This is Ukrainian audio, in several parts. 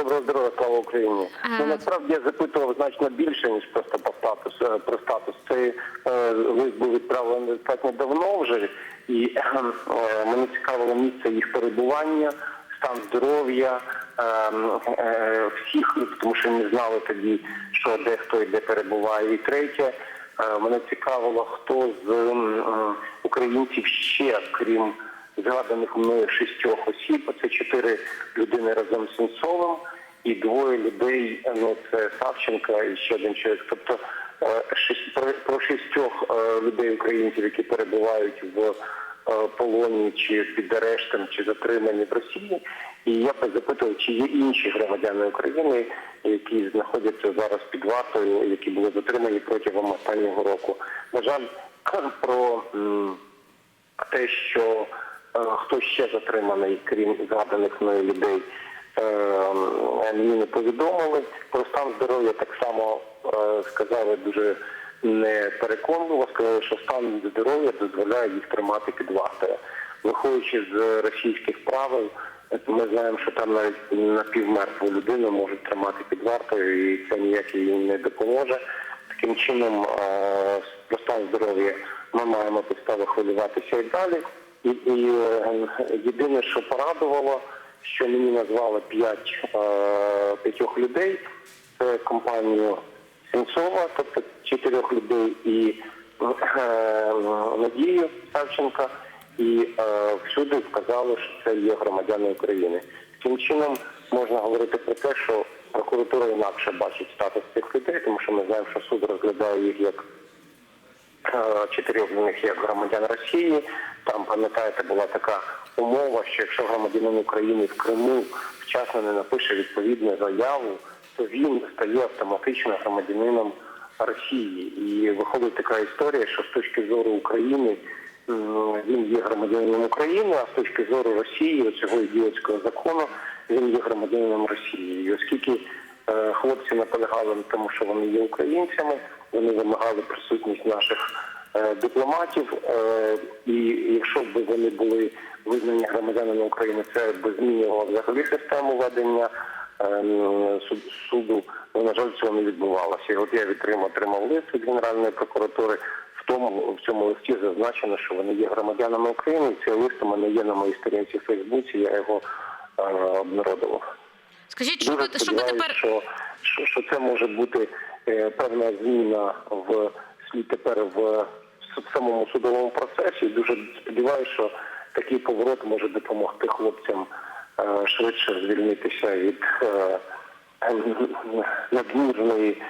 Доброго здоров'я, слава Україні. Ага. Ну насправді я запитував значно більше ніж просто по статус е, про статус. Цей е, лист був відправлений достатньо давно вже, і е, е, мене цікавило місце їх перебування, стан здоров'я е, е, всіх, тому що не знали тоді, що де хто і де перебуває. І третє, е, мене цікавило, хто з е, українців ще, крім згаданих мною шістьох осіб. Чотири людини разом з Сенцовим і двоє людей. Ну це Савченка і ще один чоловік. Тобто е, шість- про, шістьох е, людей українців, які перебувають в е, полоні чи під арештом, чи затримані в Росії. І я запитував, чи є інші громадяни України, які знаходяться зараз під вартою, які були затримані протягом останнього року. На жаль, про те, що хто ще затриманий, крім згаданих мною людей, мені не повідомили. Про стан здоров'я так само е, сказали дуже непереконливо. Сказали, що стан здоров'я дозволяє їх тримати під вартою. Виходячи з російських правил, ми знаємо, що там навіть напівмертву людину можуть тримати під вартою, і це ніяк їй не допоможе. Таким чином, е, про стан здоров'я ми маємо підстави хвилюватися і далі. І, і е, єдине, що порадувало, що мені назвали п'ять е, п'ятьох людей, це компанію Сенцова, тобто чотирьох людей і е, Надію Савченка, і е, всюди вказали, що це є громадяни України. Таким чином можна говорити про те, що прокуратура інакше бачить статус цих людей, тому що ми знаємо, що суд розглядає їх як чотирьох з них як громадян Росії. Там, пам'ятаєте, була така умова, що якщо громадянин України в Криму вчасно не напише відповідну заяву, то він стає автоматично громадянином Росії. І виходить така історія, що з точки зору України він є громадянином України, а з точки зору Росії, цього ідіотського закону, він є громадянином Росії. І оскільки е, хлопці наполягали на тому, що вони є українцями, вони вимагали присутність наших е, дипломатів. Е, і якщо б вони були визнані громадянами України, це б змінювало взагалі систему ведення ем, суду. Ну, на жаль, цього не відбувалося. І от я відтримав отримав лист від Генеральної прокуратури. В тому в цьому листі зазначено, що вони є громадянами України. Цей лист у мене є на моїй сторінці в Фейсбуці. Я його е, обнародував. Скажіть, що ви що ви тепер що, що, що це може бути е, певна зміна в світі тепер в, в самому судовому процесі. Дуже сподіваюся, що такий поворот може допомогти хлопцям е, швидше звільнитися від е, надмірної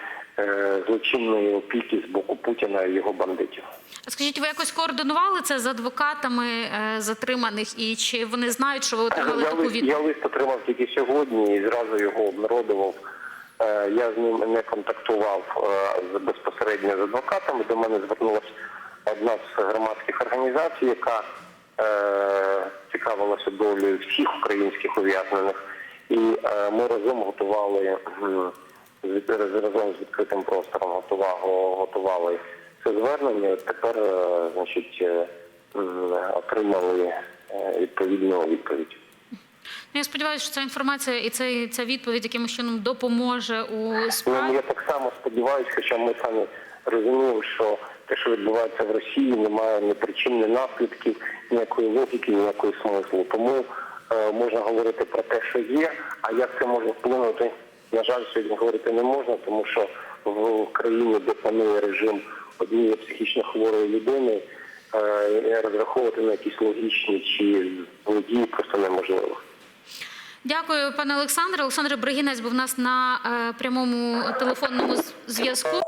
злочинної опіки з боку Путіна і його бандитів. скажіть, ви якось координували це з адвокатами е, затриманих, і чи вони знають, що ви отримали Я таку відповідь? я лист отримав тільки сьогодні і зразу його обнародував. Е, Я з ним не контактував е, безпосередньо з адвокатами. До мене звернулася одна з громадських організацій, яка е, цікавилася долею всіх українських ув'язнених. І е, ми разом готували разом з відкритим простором готували, готували це звернення. Тепер, е, значить, е, отримали е, відповідну відповідь. Ну, Я сподіваюся, що ця інформація і цей ця відповідь якимось чином допоможе у Ну, я так само сподіваюся, хоча ми самі розуміємо, що те, що відбувається в Росії, немає ні причин, ні наслідків, ніякої логіки, ніякої смислу. Тому е, можна говорити про те, що є. А як це може вплинути? На жаль, сьогодні говорити не можна, тому що в країні, де панує режим однієї психічно хворої людини, е, розраховувати на якісь логічні чи дії просто неможливо. Дякую, пане Олександре. Олександр Бригінець був у нас на е, прямому телефонному зв'язку.